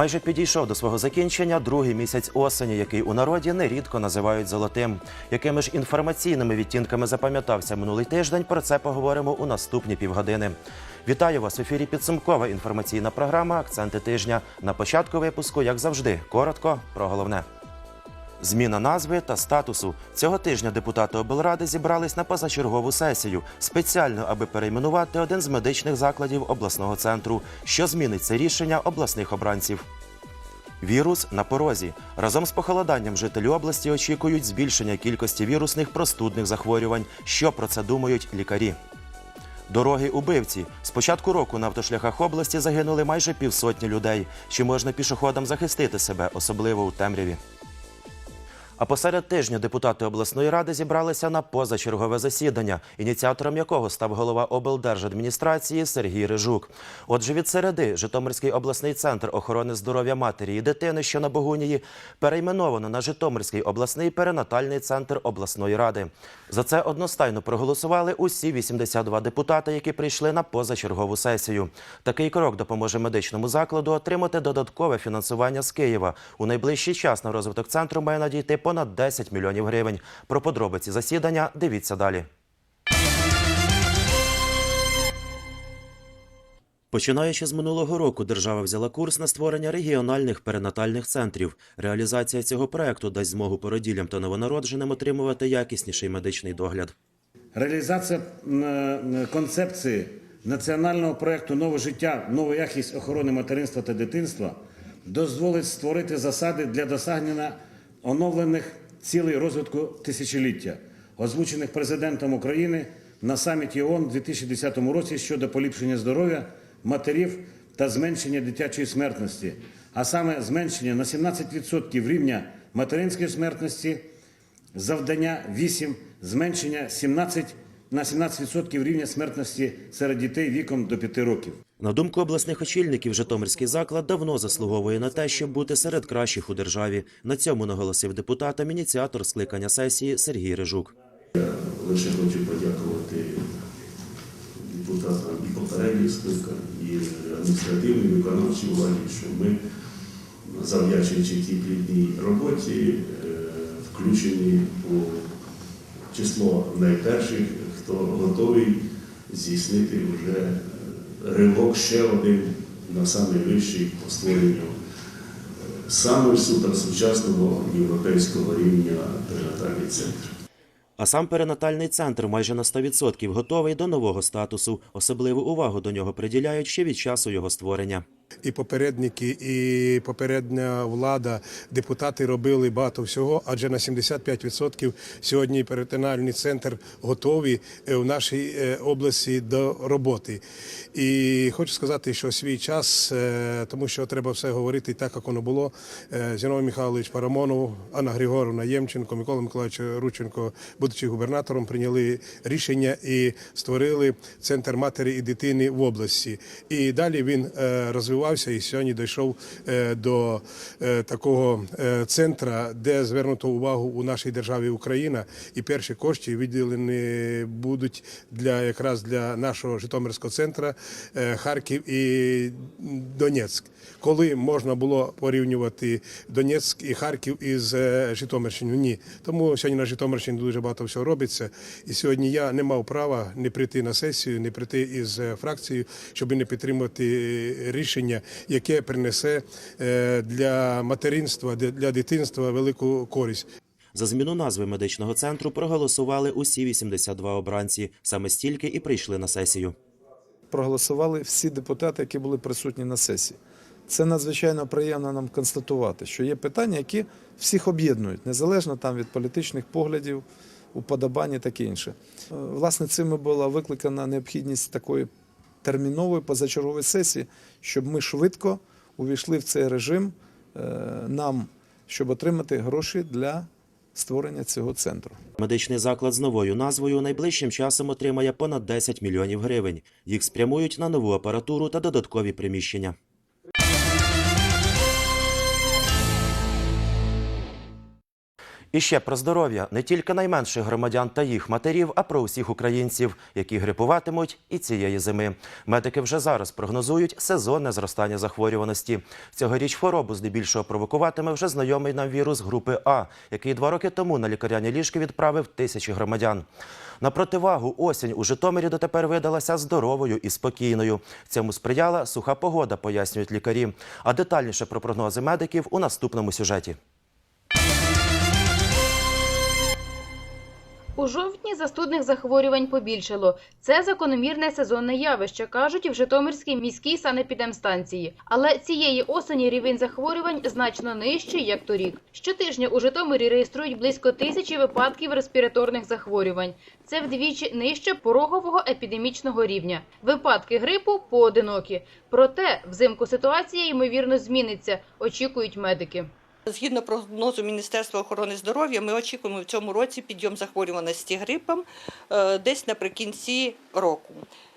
Майже підійшов до свого закінчення другий місяць осені, який у народі нерідко називають золотим. Якими ж інформаційними відтінками запам'ятався минулий тиждень? Про це поговоримо у наступні півгодини. Вітаю вас в ефірі. Підсумкова інформаційна програма Акценти тижня. На початку випуску, як завжди, коротко про головне. Зміна назви та статусу цього тижня депутати облради зібрались на позачергову сесію спеціально, аби перейменувати один з медичних закладів обласного центру, що змінить це рішення обласних обранців. Вірус на порозі. Разом з похолоданням жителі області очікують збільшення кількості вірусних простудних захворювань. Що про це думають лікарі? Дороги убивці. З початку року на автошляхах області загинули майже півсотні людей. Чи можна пішоходам захистити себе, особливо у темряві? А посеред тижня депутати обласної ради зібралися на позачергове засідання, ініціатором якого став голова облдержадміністрації Сергій Рижук. Отже, від середи Житомирський обласний центр охорони здоров'я матері і дитини, що на Богунії, перейменовано на Житомирський обласний перинатальний центр обласної ради. За це одностайно проголосували усі 82 депутати, які прийшли на позачергову сесію. Такий крок допоможе медичному закладу отримати додаткове фінансування з Києва. У найближчий час на розвиток центру має надійти понад 10 мільйонів гривень. Про подробиці засідання дивіться далі. Починаючи з минулого року, держава взяла курс на створення регіональних перинатальних центрів. Реалізація цього проекту дасть змогу породіллям та новонародженим отримувати якісніший медичний догляд. Реалізація концепції національного проєкту Нове життя, нова якість охорони материнства та дитинства дозволить створити засади для досягнення оновлених цілей розвитку тисячоліття, озвучених президентом України на саміті ООН у 2010 році щодо поліпшення здоров'я матерів та зменшення дитячої смертності, а саме зменшення на 17% рівня материнської смертності завдання 8 зменшення 17 на 17% рівня смертності серед дітей віком до 5 років. На думку обласних очільників, Житомирський заклад давно заслуговує на те, щоб бути серед кращих у державі. На цьому наголосив депутатам ініціатор скликання сесії Сергій Рижук. Я Лише хочу подякувати депутатам і попередніх скликань, і адміністративній виконавчій владі, що ми, завдячуючи тій плідній роботі, е, включені у число найперших, хто готовий здійснити вже ривок ще один на найвищий по створенню е, саме суперсучасного європейського рівня перинатальний центр. А сам перинатальний центр майже на 100% готовий до нового статусу. Особливу увагу до нього приділяють ще від часу його створення. І попередники, і попередня влада, депутати робили багато всього, адже на 75% сьогодні перитональний центр готові е, в нашій е, області до роботи. І хочу сказати, що свій час, е, тому що треба все говорити так, як воно було. Зіновій Михайлович Парамонов, Анна Григорівна Ємченко, Микола Миколаївич Рученко, будучи губернатором, прийняли рішення і створили центр матері і дитини в області. І далі він е, розвивався і сьогодні дійшов е, до е, такого е, центра, де звернуто увагу у нашій державі Україна, і перші кошти виділені будуть для якраз для нашого Житомирського центру Харків і Донецьк. Коли можна було порівнювати Донецьк і Харків із Житомирщиною? Ні. Тому сьогодні на Житомирщині дуже багато всього робиться. І сьогодні я не мав права не прийти на сесію, не прийти із фракцією, щоб не підтримати е, рішення, яке принесе е, для материнства, для для дитинства велику користь. За зміну назви медичного центру проголосували усі 82 обранці. Саме стільки і прийшли на сесію. проголосували всі депутати, які були присутні на сесії. Це надзвичайно приємно нам констатувати, що є питання, які всіх об'єднують, незалежно там від політичних поглядів, уподобань і таке інше. Е, Власне, цим була викликана необхідність такої термінової позачергової сесії, щоб ми швидко увійшли в цей режим е, нам, щоб отримати гроші для створення цього центру. Медичний заклад з новою назвою найближчим часом отримає понад 10 мільйонів гривень. Їх спрямують на нову апаратуру та додаткові приміщення. І ще про здоров'я не тільки найменших громадян та їх матерів, а про усіх українців, які грипуватимуть і цієї зими. Медики вже зараз прогнозують сезонне зростання захворюваності. Цьогоріч хворобу здебільшого провокуватиме вже знайомий нам вірус групи А, який два роки тому на лікарняні ліжки відправив тисячі громадян. На противагу осінь у Житомирі дотепер видалася здоровою і спокійною. Цьому сприяла суха погода, пояснюють лікарі. А детальніше про прогнози медиків у наступному сюжеті. У жовтні застудних захворювань побільшало. Це закономірне сезонне явище, кажуть в Житомирській міській санепідемстанції. Але цієї осені рівень захворювань значно нижчий, як торік. Щотижня у Житомирі реєструють близько тисячі випадків респіраторних захворювань. Це вдвічі нижче порогового епідемічного рівня. Випадки грипу поодинокі. Проте взимку ситуація ймовірно зміниться, очікують медики. Згідно прогнозу Міністерства охорони здоров'я, ми очікуємо в цьому році підйом захворюваності грипом е, десь наприкінці року.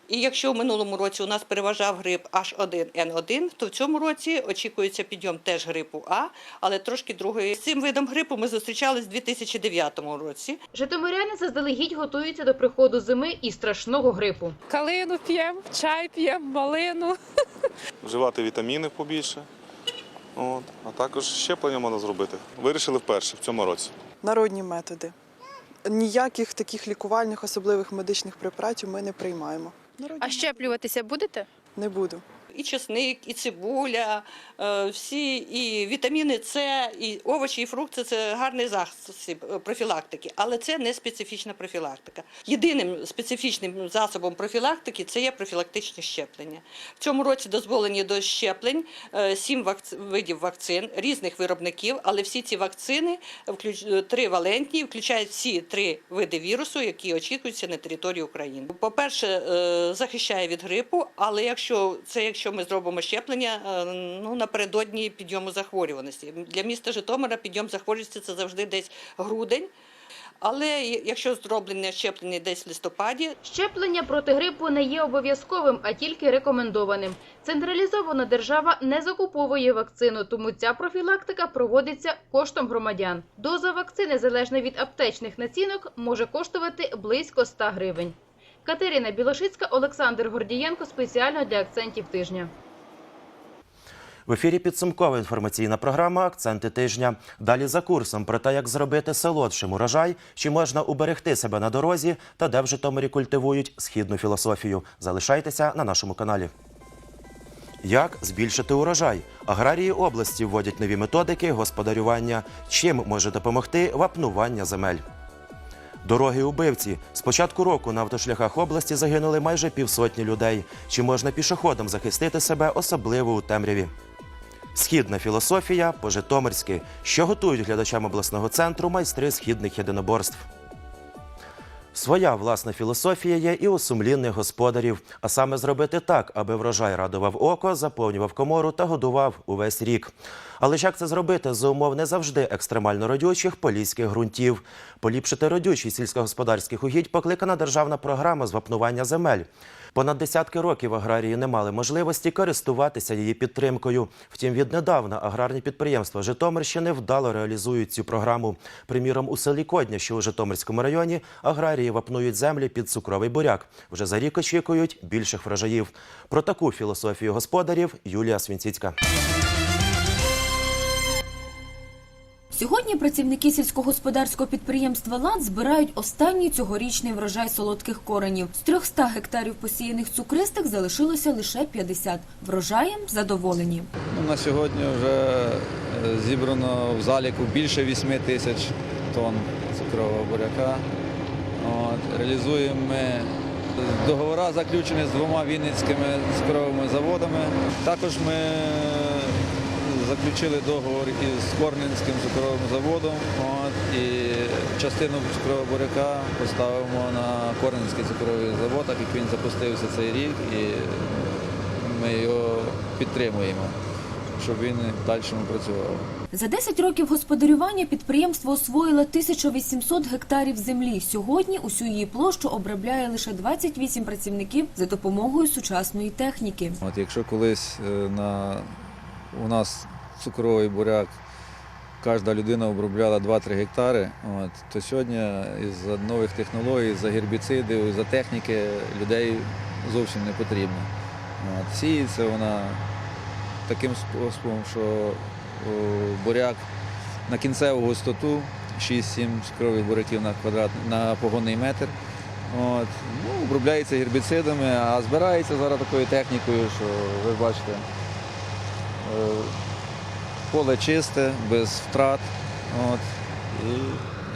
І якщо в минулому році у нас переважав грип H1N1, то в цьому році очікується підйом теж грипу А, але трошки другої. З цим видом грипу ми зустрічались в 2009 році. Житомиряни заздалегідь готуються до приходу зими і страшного грипу. Калину п'ємо, чай п'ємо, малину. вживати вітаміни побільше. От. А також щеплення можна зробити. Вирішили вперше в цьому році. народні методи. Ніяких таких лікувальних особливих медичних препаратів ми не приймаємо. Народні А щеплюватися будете? не буду. І чесник, і цибуля, е, всі і вітаміни С, і овочі, і фрукти це гарний засіб профілактики, але це не специфічна профілактика. Єдиним специфічним засобом профілактики це є профілактичне щеплення. В цьому році дозволені до щеплень е, сім видів вакцин різних виробників, але всі ці вакцини е, тривалентні, включають всі три види вірусу, які очікуються на території України. По-перше, е, захищає від грипу, але якщо це якщо ми зробимо щеплення, е, ну напередодні підйому захворюваності. Для міста Житомира підйом захворюваності це завжди десь грудень. Але якщо зроблене щеплення десь в листопаді, Щеплення проти грипу не є обов'язковим, а тільки рекомендованим. Централізовано держава не закуповує вакцину, тому ця профілактика проводиться коштом громадян. Доза вакцини, залежно від аптечних націнок, може коштувати близько 100 гривень. Катерина Білошицька, Олександр Гордієнко спеціально для акцентів тижня. В ефірі підсумкова інформаційна програма Акценти тижня. Далі за курсом про те, як зробити солодшим урожай, чи можна уберегти себе на дорозі та де в Житомирі культивують східну філософію. Залишайтеся на нашому каналі. Як збільшити урожай? Аграрії області вводять нові методики господарювання. Чим може допомогти вапнування земель? Дороги убивці. З початку року на автошляхах області загинули майже півсотні людей. Чи можна пішоходом захистити себе, особливо у темряві? Східна філософія по-житомирськи, що готують глядачам обласного центру майстри східних єдиноборств. Своя власна філософія є і у сумлінних господарів, а саме зробити так, аби врожай радував око, заповнював комору та годував увесь рік. Але ж як це зробити за умов не завжди екстремально родючих поліських ґрунтів? Поліпшити родючість сільськогосподарських угідь покликана державна програма з вапнування земель. Понад десятки років аграрії не мали можливості користуватися її підтримкою. Втім, віднедавна аграрні підприємства Житомирщини вдало реалізують цю програму. Приміром, у селі Кодня, що у Житомирському районі, аграрії вапнують землі під цукровий буряк. Вже за рік очікують більших врожаїв. Про таку філософію господарів Юлія Свінціцька. Сьогодні працівники сільськогосподарського підприємства «Лад» збирають останній цьогорічний врожай солодких коренів. З 300 гектарів посіяних цукристик залишилося лише 50. Врожаєм задоволені. Ну, на сьогодні вже е, зібрано в заліку більше 8 тисяч тонн цукрового буряка. От, реалізуємо ми договори заключені з двома вінницькими цукровими заводами. Також ми заключили договор із Корненським цукровим заводом. От, і частину цукрового буряка поставимо на Корненський цукровий завод, так як він запустився цей рік, і ми його підтримуємо щоб він в дальшому працював. За 10 років господарювання підприємство освоїло 1800 гектарів землі. Сьогодні усю її площу обробляє лише 28 працівників за допомогою сучасної техніки. От якщо колись е, на у нас цукровий буряк кожна людина обробляла 2-3 гектари, от, то сьогодні із нових технологій, за гербіцидів, за техніки людей зовсім не потрібно. От, сіється вона таким способом, що буряк на кінцеву густоту 6-7 цукрових буряків на квадрат на погонний метр. От. Ну, обробляється гербіцидами, а збирається зараз такою технікою, що ви бачите, е, поле чисте, без втрат. От. І,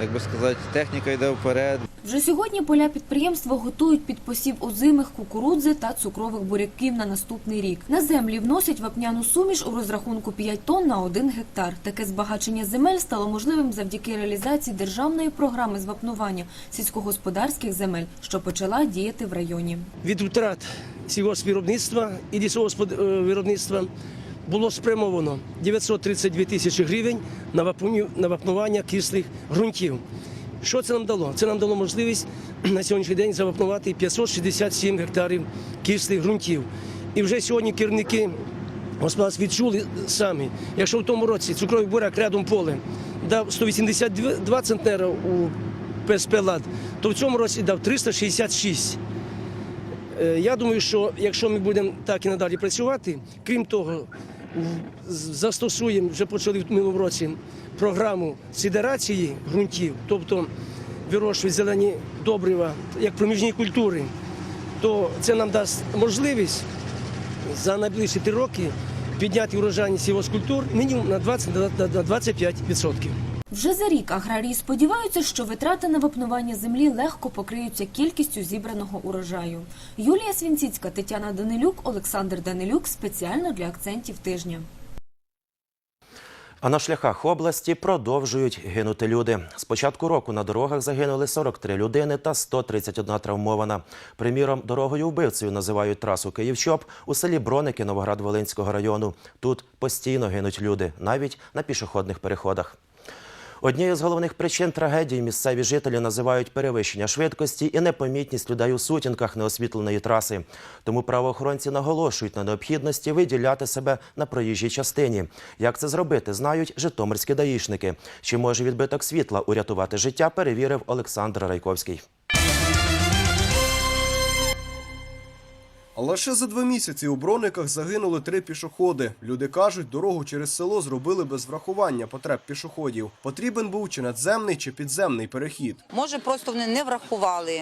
як би сказати, техніка йде вперед. Вже сьогодні поля підприємства готують під посів озимих кукурудзи та цукрових буряків на наступний рік. На землі вносять вапняну суміш у розрахунку 5 тонн на 1 гектар. Таке збагачення земель стало можливим завдяки реалізації державної програми з вапнування сільськогосподарських земель, що почала діяти в районі. від втрат сільгоспвиробництва і лісовосподарства було спрямовано 932 тисячі гривень на вапнування кислих ґрунтів. Що це нам дало? Це нам дало можливість на сьогоднішній день завапнувати 567 гектарів кислих ґрунтів. І вже сьогодні керівники господарств відчули самі, якщо в тому році цукровий буряк рядом поле дав 182 центнера у ПСП «Лад», то в цьому році дав 366. Е, Я думаю, що якщо ми будемо так і надалі працювати, крім того, застосуємо, вже почали в минулому році програму сідерації ґрунтів, тобто вирощують зелені добрива як проміжні культури, то це нам дасть можливість за найближчі три роки підняти урожайність сільгоспкультур мінімум на 20 на- на 25%. Вже за рік аграрії сподіваються, що витрати на вапнування землі легко покриються кількістю зібраного урожаю. Юлія Свінціцька, Тетяна Данилюк, Олександр Данилюк спеціально для акцентів тижня. А на шляхах області продовжують гинути люди. З початку року на дорогах загинули 43 людини та 131 травмована. Приміром, дорогою вбивцею називають трасу Київ-Чоп у селі Броники Новоград-Волинського району. Тут постійно гинуть люди, навіть на пішохідних переходах. Однією з головних причин трагедії місцеві жителі називають перевищення швидкості і непомітність людей у сутінках неосвітленої траси. Тому правоохоронці наголошують на необхідності виділяти себе на проїжджій частині. Як це зробити, знають житомирські даїшники. Чи може відбиток світла урятувати життя, перевірив Олександр Райковський. Лише за два місяці у брониках загинули три пішоходи. Люди кажуть, дорогу через село зробили без врахування потреб пішоходів. Потрібен був чи надземний, чи підземний перехід. Може, просто вони не врахували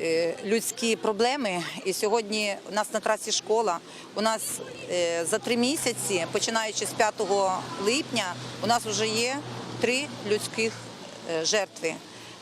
е, людські проблеми. І сьогодні у нас на трасі школа. У нас е, за три місяці, починаючи з 5 липня, у нас вже є три людських е, жертви.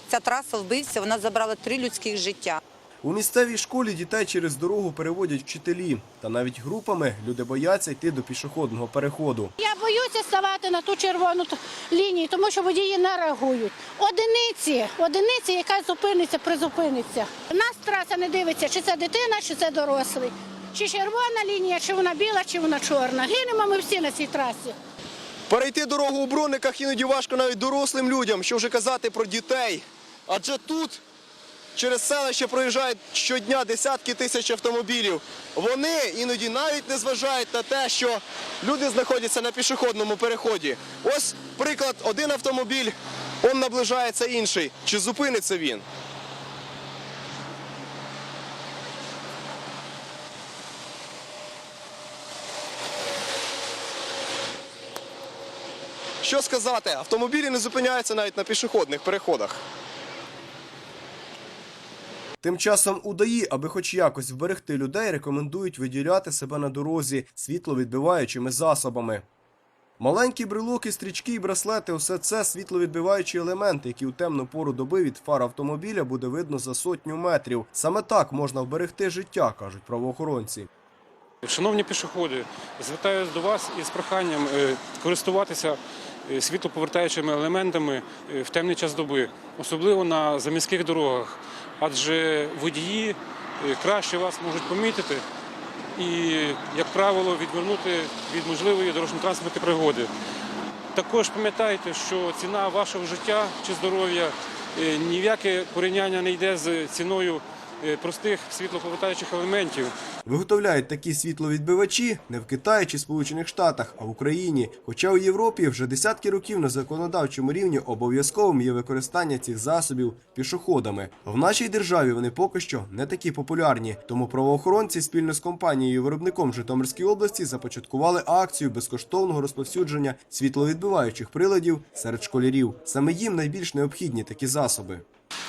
Ця траса вбивця, вона забрала три людських життя. У місцевій школі дітей через дорогу переводять вчителі. Та навіть групами люди бояться йти до пішохідного переходу. Я боюся ставати на ту червону лінію, тому що водії не реагують. Одиниці, одиниці, яка зупиниться, призупиниться. Нас траса не дивиться, чи це дитина, чи це дорослий. Чи червона лінія, чи вона біла, чи вона чорна. Гинемо ми всі на цій трасі. Перейти дорогу у брониках іноді важко навіть дорослим людям, що вже казати про дітей. Адже тут через селище проїжджають щодня десятки тисяч автомобілів. Вони іноді навіть не зважають на те, що люди знаходяться на пішохідному переході. Ось приклад, один автомобіль, он наближається інший. Чи зупиниться він? Що сказати, автомобілі не зупиняються навіть на пішохідних переходах. Тим часом удаї, аби хоч якось вберегти людей, рекомендують виділяти себе на дорозі світловідбиваючими засобами. Маленькі брелоки, стрічки і браслети усе це світловідбиваючі елементи, які у темну пору доби від фар автомобіля буде видно за сотню метрів. Саме так можна вберегти життя, кажуть правоохоронці. Шановні пішоходи, звертаюся до вас із проханням е, користуватися е, світлоповертаючими елементами е, в темний час доби, особливо на заміських дорогах, адже водії е, краще вас можуть помітити і, як правило, відвернути від можливої дорожньо-транспортної пригоди. Також пам'ятайте, що ціна вашого життя чи здоров'я ніяке ні в яке порівняння не йде з ціною е, простих світлоповертаючих елементів. Виготовляють такі світловідбивачі не в Китаї чи Сполучених Штатах, а в Україні. Хоча у Європі вже десятки років на законодавчому рівні обов'язковим є використання цих засобів пішоходами. В нашій державі вони поки що не такі популярні. Тому правоохоронці спільно з компанією виробником Житомирської області започаткували акцію безкоштовного розповсюдження світловідбиваючих приладів серед школярів. Саме їм найбільш необхідні такі засоби.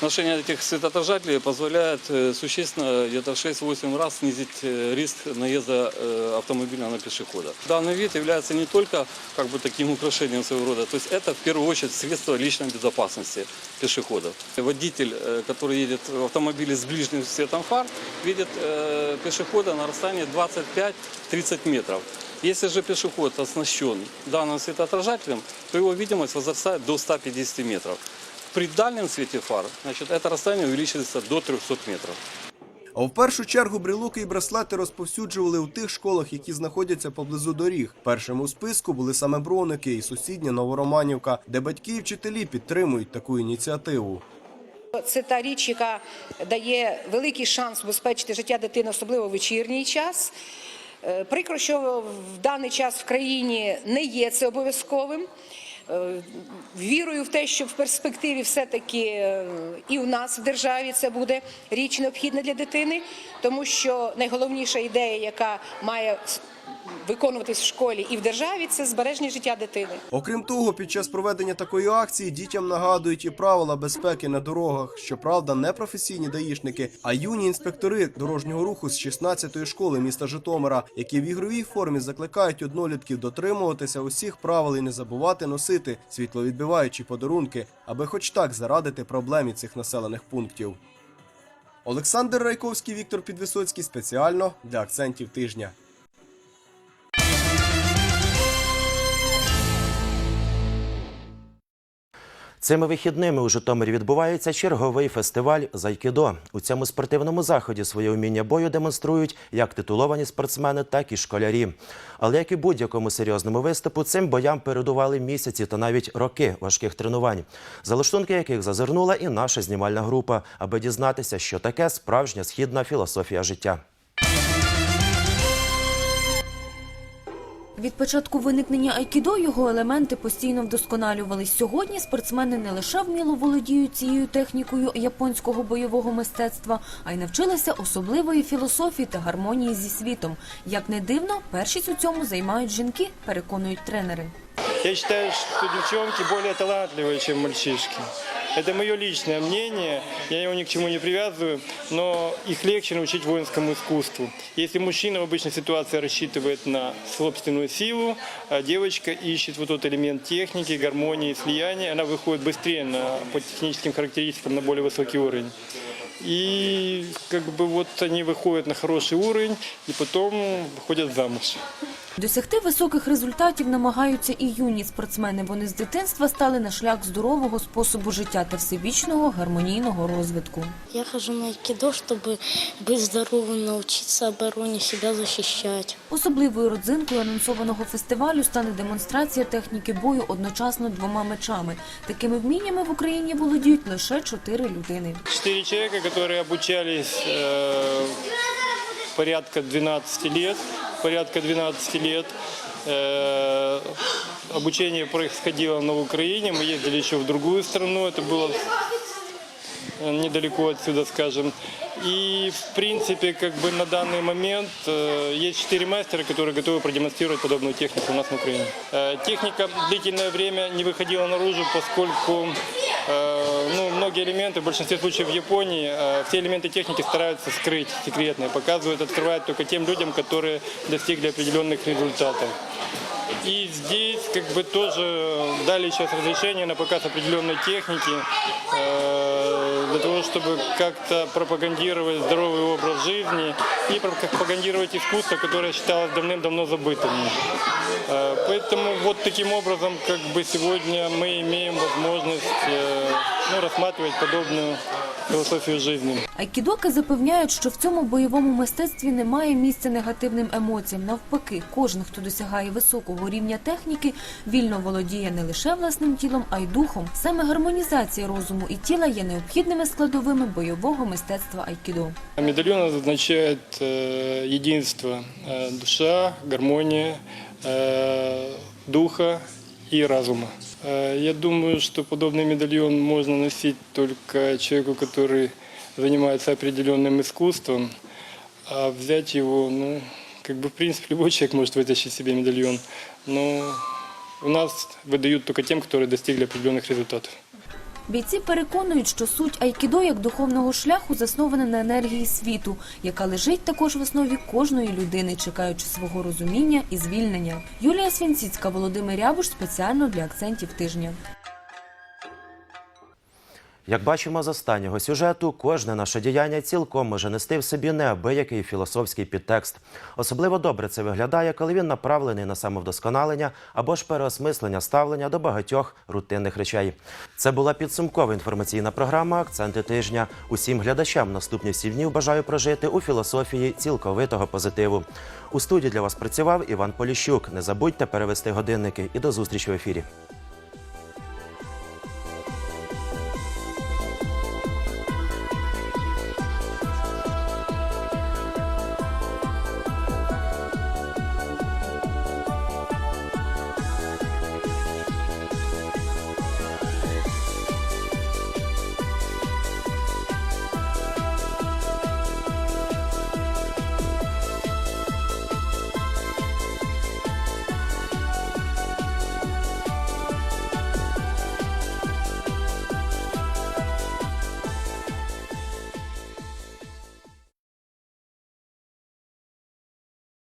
Ношение этих светоотражателей позволяет э, существенно, где-то в 6-8 раз снизить э, риск наезда э, автомобиля на пешехода. Данный вид является не только как бы таким украшением своего рода, то есть это в первую очередь средство личной безопасности пешеходов. Водитель, э, который едет в автомобиле с ближним светом фар, видит э, пешехода на расстоянии 25-30 метров. Если же пешеход оснащен данным светоотражателем, то его видимость возрастает до 150 метров. При дальнем свете фар значит, это расстояние увеличивается до 300 метров. А в першу чергу брелоки і браслети розповсюджували у тих школах, які знаходяться поблизу доріг. Першими у списку були саме броники і сусідня Новороманівка, де батьки і вчителі підтримують таку ініціативу. Це та річ, яка дає великий шанс убезпечити життя дитини, особливо в вечірній час. Е, Прикро, що в даний час в країні не є це обов'язковим. Е, Вірую в те, що в перспективі все-таки е, і у нас в державі це буде річ необхідна для дитини, тому що найголовніша ідея, яка має виконуватись в школі і в державі, це збереження життя дитини. Окрім того, під час проведення такої акції дітям нагадують і правила безпеки на дорогах. Щоправда, не професійні даїшники, а юні інспектори дорожнього руху з 16-ї школи міста Житомира, які в ігровій формі закликають однолітків дотримуватися усіх правил і не забувати носити світловідбиваючі подарунки, аби хоч так зарадити проблемі цих населених пунктів. Олександр Райковський, Віктор Підвисоцький спеціально для акцентів тижня. Цими вихідними у Житомирі відбувається черговий фестиваль «Зайкідо». У цьому спортивному заході своє вміння бою демонструють як титуловані спортсмени, так і школярі. Але як і будь-якому серйозному виступу, цим боям передували місяці та навіть роки важких тренувань, за лаштунки яких зазирнула і наша знімальна група, аби дізнатися, що таке справжня східна філософія життя. Від початку виникнення айкідо його елементи постійно вдосконалювались. Сьогодні спортсмени не лише вміло володіють цією технікою японського бойового мистецтва, а й навчилися особливої філософії та гармонії зі світом. Як не дивно, першість у цьому займають жінки, переконують тренери. Я считаю, что девчонки более талантливые, чем мальчишки. Это мое личное мнение, я его ни к чему не привязываю, но их легче научить воинскому искусству. Если мужчина в обычной ситуации рассчитывает на собственную силу, а девочка ищет вот тот элемент техники, гармонии, слияния, она выходит быстрее на, по техническим характеристикам на более высокий уровень. И как бы вот они выходят на хороший уровень и потом выходят замуж. Досягти високих результатів намагаються і юні спортсмени. Вони з дитинства стали на шлях здорового способу життя та всебічного гармонійного розвитку. Я хожу на айкидо, чтобы быть здоровым, научиться обороне, себя защищать. Особливою родзинкою анонсованого фестивалю стане демонстрація техніки бою одночасно двома мечами. Такими вміннями в Україні володіють лише чотири людини. Четыре человека, которые обучались э, порядка 12 лет, порядка 12 лет. Э, обучение происходило на Украине, мы ездили еще в другую страну, это было э, недалеко отсюда, скажем. И, в принципе, как бы на данный момент э, есть четыре мастера, которые готовы продемонстрировать подобную технику у нас на Украине. Э, техника длительное время не выходила наружу, поскольку э, ну, многие элементы, в большинстве случаев в Японии, э, все элементы техники стараются скрыть секретные, показывают, открывают только тем людям, которые достигли определенных результатов. И здесь как бы тоже дали сейчас разрешение на показ определенной техники э, для того, чтобы как-то пропагандировать здоровый образ жизни и пропагандировать искусство, которое считалось давным-давно забытым. Э, поэтому вот таким образом как бы сегодня мы имеем возможность э, ну, рассматривать подобную философию жизни. Айкідоки запевняють, що в цьому бойовому мистецтві немає місця негативним емоціям. Навпаки, кожен, хто досягає високого рівня техніки, вільно володіє не лише власним тілом, а й духом. Саме гармонізація розуму і тіла є необхідними складовими бойового мистецтва айкідо. Медальон означает э, единство, э, душа, гармония, э, духа и разума. Э, я думаю, что подобный медальон можно носить только человеку, который занимается определенным искусством, а взять его, ну, как бы в принципе любой человек может вытащить себе медальон, но у нас выдают только тем, которые достигли определенных результатов. Бійці переконують, що суть айкідо як духовного шляху заснована на енергії світу, яка лежить також в основі кожної людини, чекаючи свого розуміння і звільнення. Юлія Свінціцька, Володимир Рябуш спеціально для акцентів тижня. Як бачимо з останнього сюжету, кожне наше діяння цілком може нести в собі неабиякий філософський підтекст. Особливо добре це виглядає, коли він направлений на самовдосконалення або ж переосмислення ставлення до багатьох рутинних речей. Це була підсумкова інформаційна програма Акценти тижня. Усім глядачам наступні сім днів бажаю прожити у філософії цілковитого позитиву. У студії для вас працював Іван Поліщук. Не забудьте перевести годинники і до зустрічі в ефірі.